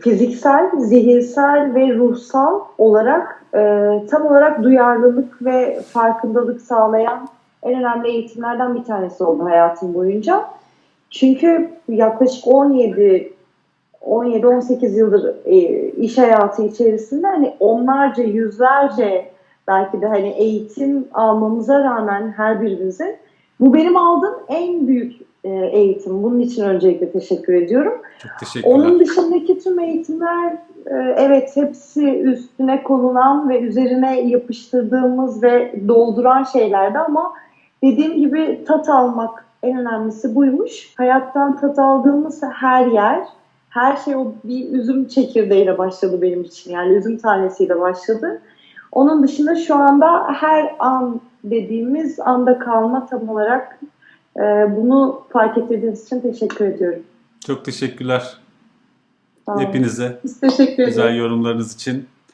fiziksel, zihinsel ve ruhsal olarak e, tam olarak duyarlılık ve farkındalık sağlayan en önemli eğitimlerden bir tanesi oldu hayatım boyunca. Çünkü yaklaşık 17 17-18 yıldır e, iş hayatı içerisinde hani onlarca, yüzlerce belki de hani eğitim almamıza rağmen her birimizin bu benim aldığım en büyük eğitim. Bunun için öncelikle teşekkür ediyorum. Çok teşekkürler. Onun dışındaki tüm eğitimler e, evet hepsi üstüne konulan ve üzerine yapıştırdığımız ve dolduran şeylerdi ama dediğim gibi tat almak en önemlisi buymuş. Hayattan tat aldığımız her yer, her şey o bir üzüm çekirdeğiyle başladı benim için. Yani üzüm tanesiyle başladı. Onun dışında şu anda her an dediğimiz anda kalma tam olarak e, bunu fark ettiğiniz için teşekkür ediyorum. Çok teşekkürler hepinize Biz teşekkür güzel ederiz. yorumlarınız için.